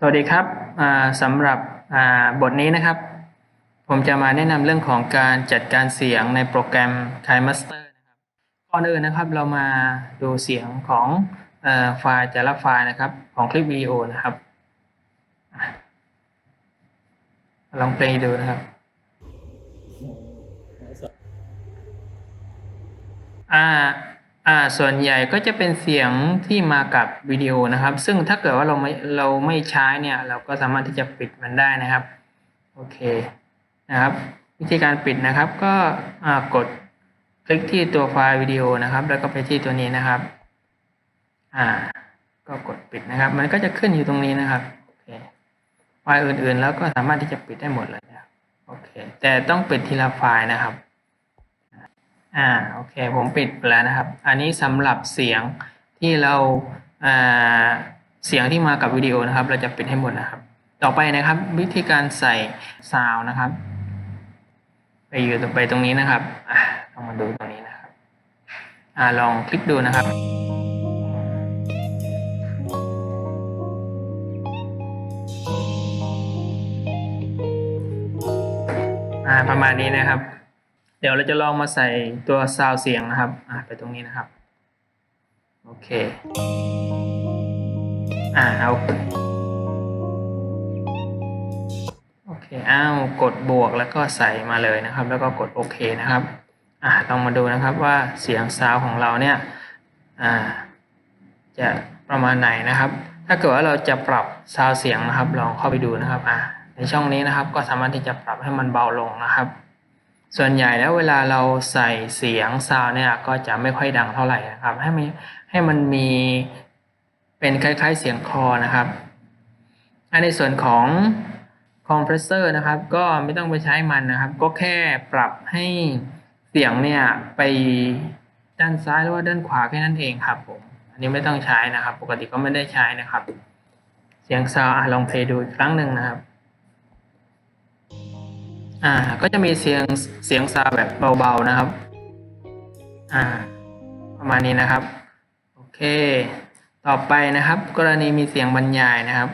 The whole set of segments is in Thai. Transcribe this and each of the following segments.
สวัสดีครับสำหรับบทนี้นะครับ ผมจะมาแนะนำเรื่องของการจัดการเสียงในโปรแกรม k i m a s t e r นะครับก่อนอื่นนะครับเรามาดูเสียงของอไฟล์แต่ละไฟล์นะครับของคลิปวิดีโอนะครับ ลองเพลงดูนะครับอ่า อ่าส่วนใหญ่ก็จะเป็นเสียงที่มากับวิดีโอนะครับ ซึ่งถ้าเกิดว่าเราไม่เราไม่ใช้เนี่ย เราก็สามารถที่จะปิดมันได้นะครับโอเคนะครับ วิธีการปิดนะครับก็กดคลิกที่ตัวไฟล์วิดีโอนะครับ แล้วก็ไปที่ตัวนี้นะครับอ่าก็กดปิดนะครับ มันก็จะขึ้นอยู่ตรงนี้นะครับโอเคไฟล์อื่นๆ แล้วก็สามารถที่จะปิดได้หมดเลยนะครับโอเคแต่ต้องปิดทีละไฟล์นะครับ อ่าโอเคผมปิดไปแล้วนะครับ อันนี้สำหรับเสียงที่เราอ่าเสียงที่มากับวิดีโอนะครับ เราจะปิดให้หมดนะครับ ต่อไปนะครับ วิธีการใส่ซาวนะครับ ไปอยู่ตรงไปตรงนี้นะครับอ่าลองมาดูตรงนี้นะครับอ่าลองคลิกดูนะครับอ่าประมาณนี้นะครับ เดี๋ยวเราจะลองมาใส่ตัวซาวเสียงนะครับอ่าไปตรงนี้นะครับ โอเค อ่าเอาโอเคอ้าวกดบวกแล้วก็ใส่มาเลยนะครับ แล้วก็กดโอเคนะครับอ่าลองมาดูนะครับว่าเสียงซาวของเราเนี่ยอ่าจะประมาณไหนนะครับ ถ้าเกิดว่าเราจะปรับซาวเสียงนะครับ ลองเข้าไปดูนะครับอ่าในช่องนี้นะครับ ก็สามารถที่จะปรับให้มันเบาลงนะครับ ส่วนใหญ่แล้วเวลาเราใส่เสียงซาวเนี่ยก็จะไม่ค่อยดังเท่าไหร่นะครับ ให้มันให้มันมีเป็นคล้ายๆเสียงคอนะครับ อันในส่วนของคอมเพรสเซอร์นะครับ ก็ไม่ต้องไปใช้มันนะครับ ก็แค่ปรับให้เสียงเนี่ยไปด้านซ้ายหรือว่าด้านขวาแค่นั้นเองครับผม อันนี้ไม่ต้องใช้นะครับ ปกติก็ไม่ได้ใช้นะครับ เสียงซาวลองเพลย์ดูอีกครั้งหนึ่งนะครับ อ่า ก็จะมีเสียงเสียงซาวแบบเบาๆนะครับ อ่า ประมาณนี้นะครับ โอเค ต่อไปนะครับ กรณีมีเสียงบรรยายนะครับ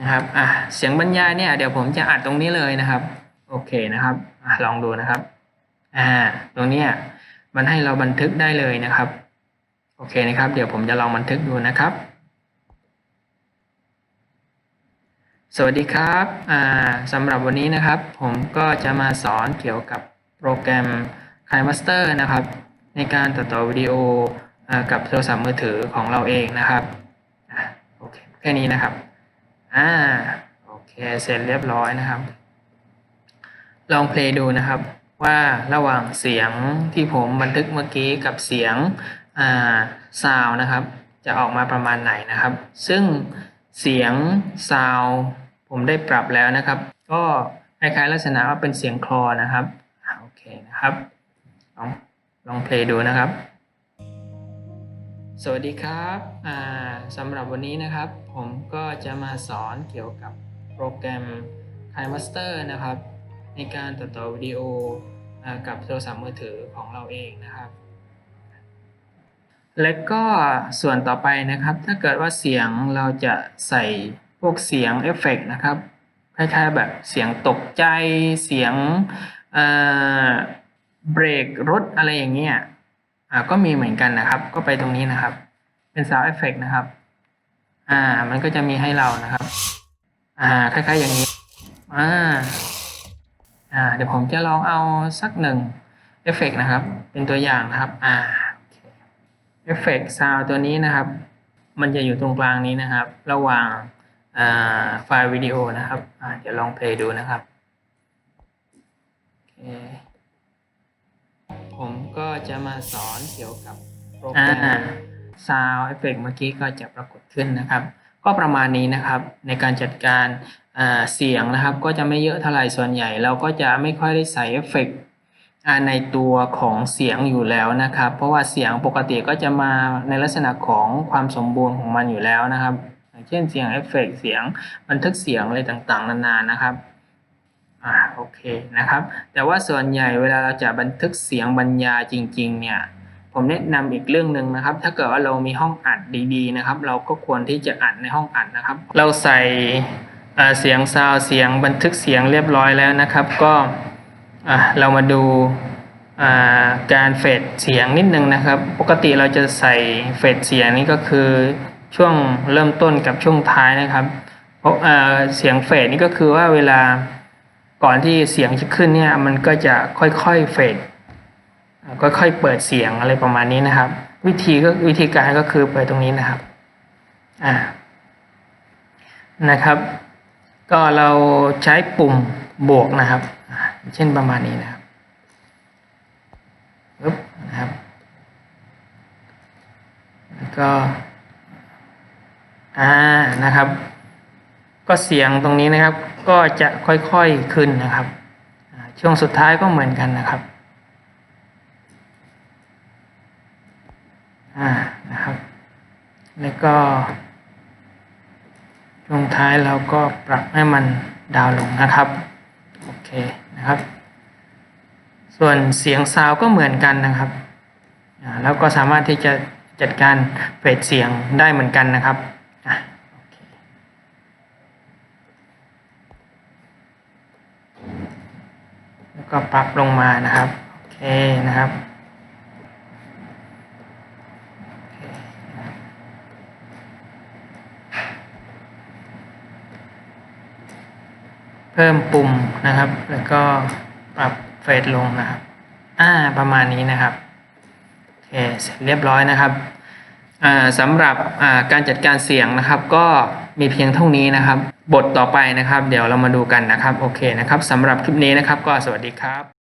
นะครับ อ่าเสียงบรรยายเนี่ย เดี๋ยวผมจะอัดตรงนี้เลยนะครับ โอเคนะครับ อ่าลองดูนะครับ อ่า ตรงเนี้ยมันให้เราบันทึกได้เลยนะครับ โอเคนะครับ เดี๋ยวผมจะลองบันทึกดูนะครับ สวัสดีครับสำหรับวันนี้นะครับ ผมก็จะมาสอนเกี่ยวกับโปรแกรม k i m a s t e r นะครับ ในการตัดต่อวิดีโออกับโทรศัพท์มือถือของเราเองนะครับอโอเคแค่นี้นะครับอ่าโอเคเสร็จเรียบร้อยนะครับ ลองเพลย์ดูนะครับว่าระหว่างเสียงที่ผมบันทึกเมื่อกี้กับเสียงซาวนะครับ จะออกมาประมาณไหนนะครับ ซึ่ง เสียงซาวผมได้ปรับแล้วนะครับ ก็คล้ายๆลักษณะว่าเป็นเสียงคลอนะครับโอเคนะครับลองลองเพลย์ดูนะครับ สวัสดีครับสำหรับวันนี้นะครับ ผมก็จะมาสอนเกี่ยวกับโปรแกรม k i m a s t e r นะครับ ในการตัดต่อวิดีโอกับโทรศัพท์มือถือของเราเองนะครับ และก็ส่วนต่อไปนะครับ ถ้าเกิดว่าเสียงเราจะใส่พวกเสียงเอฟเฟกต์นะครับ คล้ายๆแบบเสียงตกใจ เสียงเบรกรถอะไรอย่างเงี้ยอ่าก็มีเหมือนกันนะครับ ก็ไปตรงนี้นะครับ เป็น sound effect นะครับ อ่า มันก็จะมีให้เรานะครับ อ่า คล้ายๆอย่างนี้ อ่า อ่า เดี๋ยวผมจะลองเอาสักหนึ่งเอฟเฟกนะครับ เป็นตัวอย่างนะครับ อ่า เอฟเฟกต์ซาวตัวนี้นะครับ มันจะอยู่ตรงกลางนี้นะครับ ระหว่างอ่าไฟล์วิดีโอนะครับอ่าเดี๋ยวลองเพลย์ดูนะครับโอเคผมก็จะมาสอนเกี่ยวกับโปรแกรมซาวเอฟเฟกเมื่อกี้ก็จะปรากฏขึ้นนะครับ ก็ประมาณนี้นะครับในการจัดการอ่าเสียงนะครับ ก็จะไม่เยอะเท่าไหร่ส่วนใหญ่ เราก็จะไม่ค่อยได้ใส่เอฟเฟกต์อ่า ในตัวของเสียงอยู่แล้วนะครับ เพราะว่าเสียงปกติก็จะมาในลักษณะของความสมบูรณ์ของมันอยู่แล้วนะครับอย่างเช่นเสียงเอฟเฟกต์เสียงบันทึกเสียงอะไรต่างๆ นานานะครับอ่าโอเคนะครับ แต่ว่าส่วนใหญ่เวลาเราจะบันทึกเสียงบรรยายจริง ๆ เนี่ยผมแนะนำอีกเรื่องหนึ่งนะครับ ถ้าเกิดว่าเรามีห้องอัดดีๆนะครับ เราก็ควรที่จะอัดในห้องอัดนะครับ เราใส่เสียงซาวเสียงบันทึกเสียงเรียบร้อยแล้วนะครับ ก็ อะเรามาดูาการเฟดเสียงนิดนึงนะครับ ปกติเราจะใส่เฟดเสียงนี่ก็คือช่วงเริ่มต้นกับช่วงท้ายนะครับเพราะเสียงเฟดนี่ก็คือว่าเวลาก่อนที่เสียงจะขึ้นเนี่ยมันก็จะค่อยๆเฟดค่อยๆเปิดเสียงอะไรประมาณนี้นะครับ วิธีก็วิธีการก็คือเปิดตรงนี้นะครับอ่านะครับ ก็เราใช้ปุ่มบวกนะครับอ่า เช่นประมาณนี้นะครับปึ๊บนะครับแล้วก็อ่านะครับ ก็เสียงตรงนี้นะครับ ก็จะค่อยๆขึ้นนะครับ ช่วงสุดท้ายก็เหมือนกันนะครับอ่านะครับ แล้วก็ช่วงท้ายเราก็ปรับให้มันดาวลงนะครับ โอเค นะครับ ส่วนเสียงซาวก็เหมือนกันนะครับแล้วก็สามารถที่จะจัดการเฟดเสียงได้เหมือนกันนะครับแล้วก็ปรับลงมานะครับ โอเคนะครับโอเคนะครับ เพิ่มปุ่มนะครับ แล้วก็ปรับเฟดลงนะครับ อ่า ประมาณนี้นะครับ โอเค เสร็จเรียบร้อยนะครับอ่าสำหรับอ่าการจัดการเสียงนะครับ ก็มีเพียงเท่านี้นะครับ บทต่อไปนะครับ เดี๋ยวเรามาดูกันนะครับ โอเคนะครับสำหรับคลิปนี้นะครับ ก็สวัสดีครับ